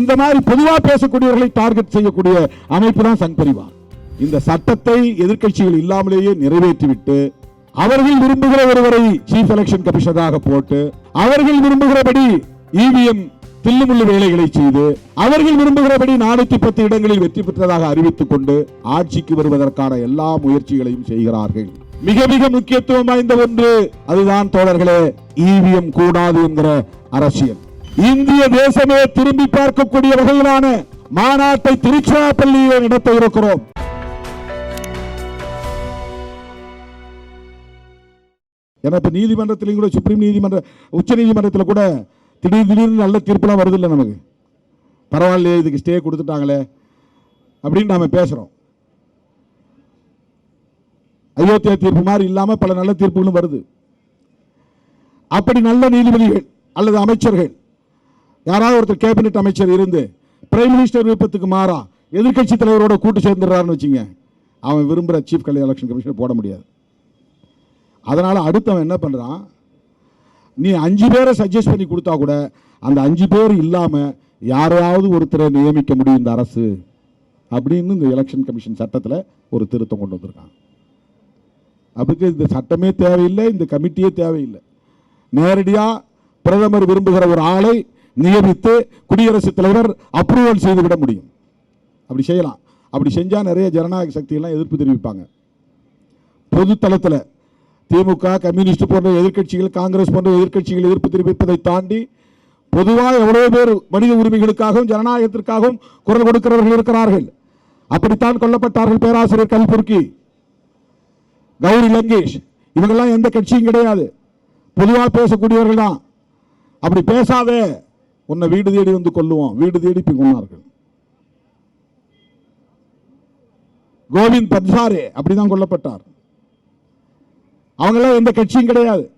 இந்த மாதிரி பொதுவாக பேசக்கூடியவர்களை டார்கெட் செய்யக்கூடிய அமைப்பு தான் சங் பரிவார். இந்த சட்டத்தை எதிர்க்கட்சிகள் இல்லாமலேயே நிறைவேற்றிவிட்டு அவர்கள் விரும்புகிற ஒருவரை சீஃப் எலெக்ஷன் கமிஷனராக போட்டு அவர்கள் விரும்புகிறபடி இவிஎம் தில்லுமுள்ளு வேலைகளை செய்து அவர்கள் விரும்புகிறபடி நானூத்தி பத்து இடங்களில் வெற்றி பெற்றதாக அறிவித்துக் கொண்டு ஆட்சிக்கு வருவதற்கான எல்லா முயற்சிகளையும் செய்கிறார்கள். மிக மிக முக்கியத்துவம் வாய்ந்த ஒன்று அதுதான் தோழர்களே இவிஎம் கூடாது என்கிற அரசியல். இந்திய தேசமே திரும்பி பார்க்கக்கூடிய வகையிலான மாநாட்டை திருச்சிராப்பள்ளியில் நடத்த இருக்கிறோம். ஏன்னா இப்போ நீதிமன்றத்திலையும் கூட சுப்ரீம் நீதிமன்ற உச்ச நீதிமன்றத்தில் கூட திடீர் திடீர்னு நல்ல தீர்ப்புலாம் வருது நமக்கு. பரவாயில்லையே இதுக்கு ஸ்டே கொடுத்துட்டாங்களே அப்படின்னு நாம பேசுறோம். அயோத்தியா தீர்ப்பு மாதிரி இல்லாமல் பல நல்ல தீர்ப்புகளும் வருது. அப்படி நல்ல நீதிபதிகள் அல்லது அமைச்சர்கள் யாராவது ஒருத்தர் கேபினெட் அமைச்சர் இருந்து பிரைம் மினிஸ்டர் விருப்பத்துக்கு மாறா எதிர்க்கட்சி தலைவரோட கூட்டு சேர்ந்துடுறாருன்னு வச்சுங்க அவன் விரும்புகிற சீஃப் எலெக்ஷன் கமிஷன் போட முடியாது. அதனால் அடுத்தவன் என்ன பண்ணுறான் நீ அஞ்சு பேரை சஜஸ்ட் பண்ணி கொடுத்தா கூட அந்த அஞ்சு பேர் இல்லாமல் யாரையாவது ஒருத்தரை நியமிக்க முடியும் இந்த அரசு அப்படின்னு இந்த எலெக்ஷன் கமிஷன் சட்டத்தில் ஒரு திருத்தம் கொண்டு வந்திருக்காங்க. அதுக்கு இந்த சட்டமே தேவையில்லை இந்த கமிட்டியே தேவையில்லை. நேரடியாக பிரதமர் விரும்புகிற ஒரு ஆளை நியமித்து குடியரசுத் தலைவர் அப்ரூவல் செய்துவிட முடியும். அப்படி செய்யலாம். அப்படி செஞ்சால் நிறைய ஜனநாயக சக்தியெல்லாம் எதிர்ப்பு தெரிவிப்பாங்க. பொது தளத்தில் திமுக கம்யூனிஸ்ட் போன்ற எதிர்க்கட்சிகள் காங்கிரஸ் போன்ற எதிர்க்கட்சிகள் எதிர்ப்பு தெரிவிப்பதை தாண்டி பொதுவாக எவ்வளவு பேர் மனித உரிமைகளுக்காகவும் ஜனநாயகத்திற்காகவும் குரல் கொடுக்கிறவர்கள் இருக்கிறார்கள். அப்படித்தான் கொல்லப்பட்டார்கள் பேராசிரியர் கல்புர்கி கௌரி லங்கேஷ். இவங்கெல்லாம் எந்த கட்சியும் கிடையாது. பொதுவாக பேசக்கூடியவர்கள் தான் அப்படி பேசாதே. உன்னை வீடு தேடி வந்து கொல்லுவோம். வீடு தேடி போய் கொண்டார்கள் கோவிந்த் பத்சாரே அப்படிதான் கொல்லப்பட்டார். அவங்களாம் எந்த கட்சியும் கிடையாது.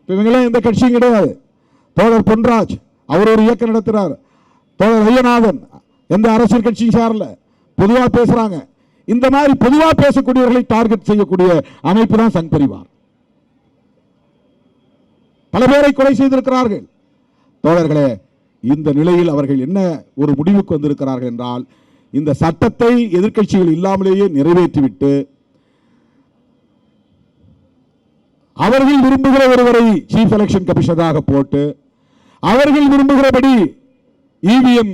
இப்ப இவங்களாம் எந்த கட்சியும் கிடையாது. தோழர் பொன்ராஜ் அவர் ஒரு இயக்கம் நடத்துகிறார் தோழர் ஐயநாதன் எந்த அரசியல் கட்சியும் சேரல. பொதுவா பேசுறாங்க. இந்த மாதிரி பொதுவா பேசக்கூடியவர்களை டார்கெட் செய்யக்கூடிய அமைப்பு தான் சங் பரிவார். பல பேரை கொலை செய்திருக்கிறார்கள். தோழர்களே இந்த நிலையில் அவர்கள் என்ன ஒரு முடிவுக்கு வந்திருக்கிறார்கள் என்றால் இந்த சட்டத்தை எதிர்க்கட்சிகள் இல்லாமலேயே நிறைவேற்றிவிட்டு அவர்கள் விரும்புகிற ஒருவரை சீஃப் எலெக்ஷன் கமிஷனராக போட்டு அவர்கள் விரும்புகிறபடி இவிஎம்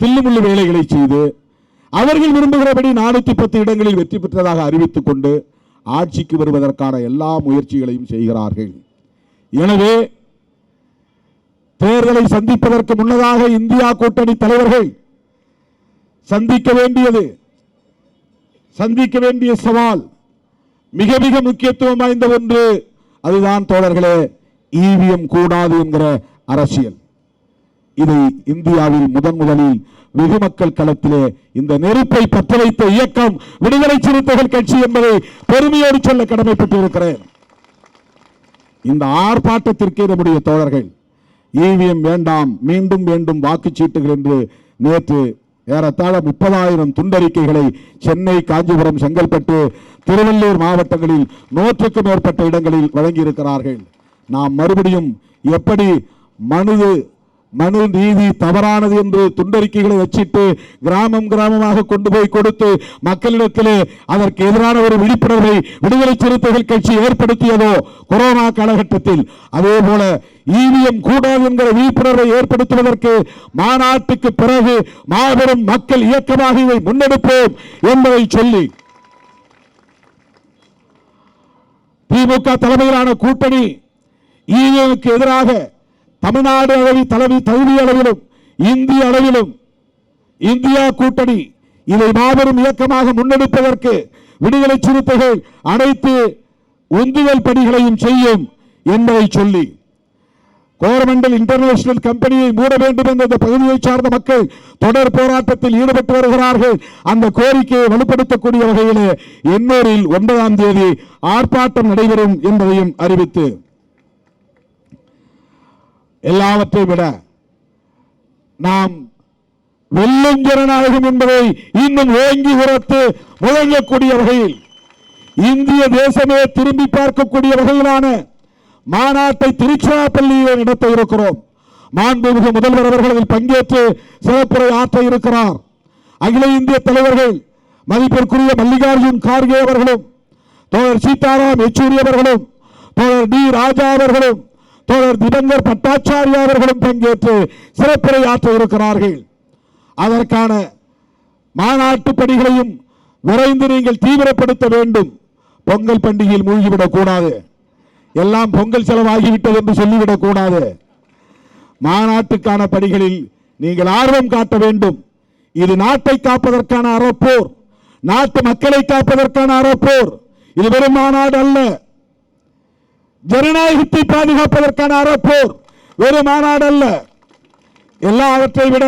தில்லுமுள்ளு வேலைகளை செய்து அவர்கள் விரும்புகிறபடி நானூற்றி பத்து இடங்களில் வெற்றி பெற்றதாக அறிவித்துக் கொண்டு ஆட்சிக்கு வருவதற்கான எல்லா முயற்சிகளையும் செய்கிறார்கள். எனவே தேர்தலை சந்திப்பதற்கு முன்னதாக இந்தியா கூட்டணி தலைவர்கள் சந்திக்க வேண்டியது சந்திக்க வேண்டிய சவால் மிக மிக முக்கியத்துவம் வாய்ந்த ஒன்று அதுதான் தோழர்களே இவிஎம் கூடாது என்கிற அரசியல். இதை இந்தியாவில் முதன் முதலில் வெகு மக்கள் களத்திலே இந்த நெருப்பை பற்ற வைத்த இயக்கம் விடுதலை சிறுத்தைகள் கட்சி என்பதை பெருமையோடு சொல்ல கடமைப்பட்டிருக்கிறேன். இந்த ஆர்ப்பாட்டத்திற்கே நம்முடைய தோழர்கள் இவிஎம் வேண்டாம் மீண்டும் வேண்டும் வாக்குச்சீட்டுகள் என்று நேற்று ஏறத்தாழ முப்பதாயிரம் துண்டறிக்கைகளை சென்னை காஞ்சிபுரம் செங்கல்பட்டு திருவள்ளூர் மாவட்டங்களில் நூற்றுக்கும் மேற்பட்ட இடங்களில் வழங்கியிருக்கிறார்கள். நாம் மறுபடியும் எப்படி மனது மனு நீதி தவறானது என்று துண்டறிக்கைகளை வச்சிட்டு கிராமம் கிராமமாக கொண்டு போய் கொடுத்து மக்களிடத்திலே அதற்கு எதிரான ஒரு விழிப்புணர்வை விடுதலை சிறுத்தைகள் கட்சி ஏற்படுத்தியதோ கொரோனா காலகட்டத்தில். அதே போல ஈவிஎம் கூடாது என்கிற விழிப்புணர்வை ஏற்படுத்துவதற்கு மாநாட்டுக்கு பிறகு மாபெரும் மக்கள் இயக்கமாக இதை முன்னெடுப்போம் என்பதை சொல்லி திமுக தலைமையிலான கூட்டணி ஈவிஎம்க்கு எதிராக தமிழ்நாடு அளவில் தலைமை தகுதி அளவிலும் இந்திய அளவிலும் இந்தியா கூட்டணி இதை மாபெரும் இயக்கமாக முன்னெடுப்பதற்கு விடுதலை சிறுத்தைகள் அனைத்து உந்துதல் பணிகளையும் செய்யும் என்பதை சொல்லி கோரமண்டல் இன்டர்நேஷனல் கம்பெனியை மூட வேண்டும் என்ற இந்த பகுதியை சார்ந்த மக்கள் தொடர் போராட்டத்தில் ஈடுபட்டு வருகிறார்கள். அந்த கோரிக்கையை வலுப்படுத்தக்கூடிய வகையில் எண்ணூரில் ஒன்பதாம் தேதி ஆர்ப்பாட்டம் நடைபெறும் என்பதையும் அறிவித்து எல்லாவற்றை விட நாம் வெல்லும் ஜனநாயகம் என்பதை இன்னும் ஓங்கி உரத்து முழங்கக்கூடிய வகையில் இந்திய தேசமே திரும்பி பார்க்கக்கூடிய வகையிலான மாநாட்டை திருச்சிராப்பள்ளியில் நடத்த இருக்கிறோம். மாண்புமிகு முதல்வர் அவர்கள் அதில் பங்கேற்று சிறப்புரை ஆற்ற இருக்கிறார். அகில இந்திய தலைவர்கள் மதிப்பிற்குரிய மல்லிகார்ஜுன் கார்கே அவர்களும் தோழர் சீதாராம் யெச்சூரி அவர்களும் தோழர் டி ராஜா அவர்களும் தோழர் திபங்கர் பட்டாச்சாரியா அவர்களும் பங்கேற்று சிறப்புரை ஆற்ற இருக்கிறார்கள். அதற்கான மாநாட்டு பணிகளையும் விரைந்து நீங்கள் தீவிரப்படுத்த வேண்டும். பொங்கல் பண்டிகையில் மூழ்கிவிடக் கூடாது எல்லாம் பொங்கல் செலவாகிவிட்டது என்று சொல்லிவிடக் கூடாது மாநாட்டுக்கான பணிகளில் நீங்கள் ஆர்வம் காட்ட வேண்டும். இது நாட்டை காப்பதற்கான அறப்போர் நாட்டு மக்களை காப்பதற்கான அறப்போர். இது வெறும் மாநாடு அல்ல. ஜனநாயகத்தை பாதுகாப்பதற்கான அறப்போர் வெறும் மாநாடு அல்ல எல்லாவற்றை விட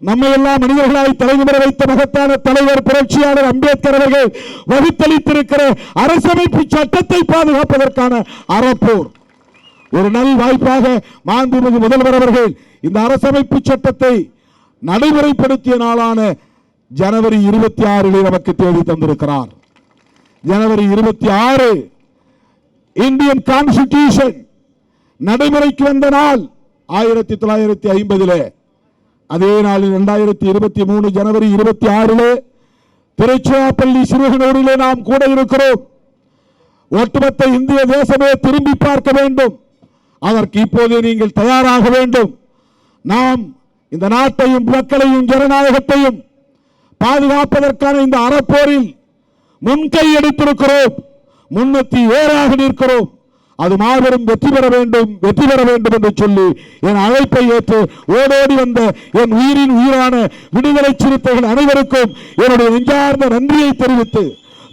நம்மை எல்லாம் மனிதர்களாய் தலைமுறை வைத்த மகத்தான தலைவர் புரட்சியாளர் அம்பேத்கர் அவர்கள் வகுத்தளித்திருக்கிற அரசமைப்பு சட்டத்தை பாதுகாப்பதற்கான அறப்போர். ஒரு நல் வாய்ப்பாக மாண்புமிகு முதல்வர் அவர்கள் இந்த அரசமைப்பு சட்டத்தை நடைமுறைப்படுத்திய நாளான ஜனவரி இருபத்தி ஆறிலே நமக்கு தேதி தந்திருக்கிறார். ஜனவரி இருபத்தி ஆறு இந்தியன் கான்ஸ்டிடியூஷன் நடைமுறைக்கு வந்த நாள் ஆயிரத்தி தொள்ளாயிரத்தி ஐம்பதிலே. அதே நாள் இரண்டாயிரத்தி இருபத்தி மூணு ஜனவரி இருபத்தி ஆறிலே திருச்சிராப்பள்ளி சிறுகனூரிலே நாம் கூட இருக்கிறோம். ஒட்டுமொத்த இந்திய தேசமே திரும்பி பார்க்க வேண்டும். அதற்கு இப்போதே நீங்கள் தயாராக வேண்டும். நாம் இந்த நாட்டையும் மக்களையும் ஜனநாயகத்தையும் பாதுகாப்பதற்கான இந்த அறப்போரில் முன்கை எடுத்திருக்கிறோம். முன்னூத்தி ஏழாக நிற்கிறோம். அது மாபெரும் வெற்றி பெற வேண்டும் வெற்றி பெற வேண்டும் என்று சொல்லி என் அழைப்பை ஏற்று ஓடோடி வந்த என் உயிரின் உயிரான விடுதலை சிறுத்தைகள் அனைவருக்கும் என்னுடைய நெஞ்சார்ந்த நன்றியை தெரிவித்து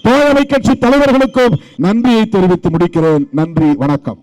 தோழமை கட்சி தலைவர்களுக்கும் நன்றியை தெரிவித்து முடிக்கிறேன். நன்றி வணக்கம்.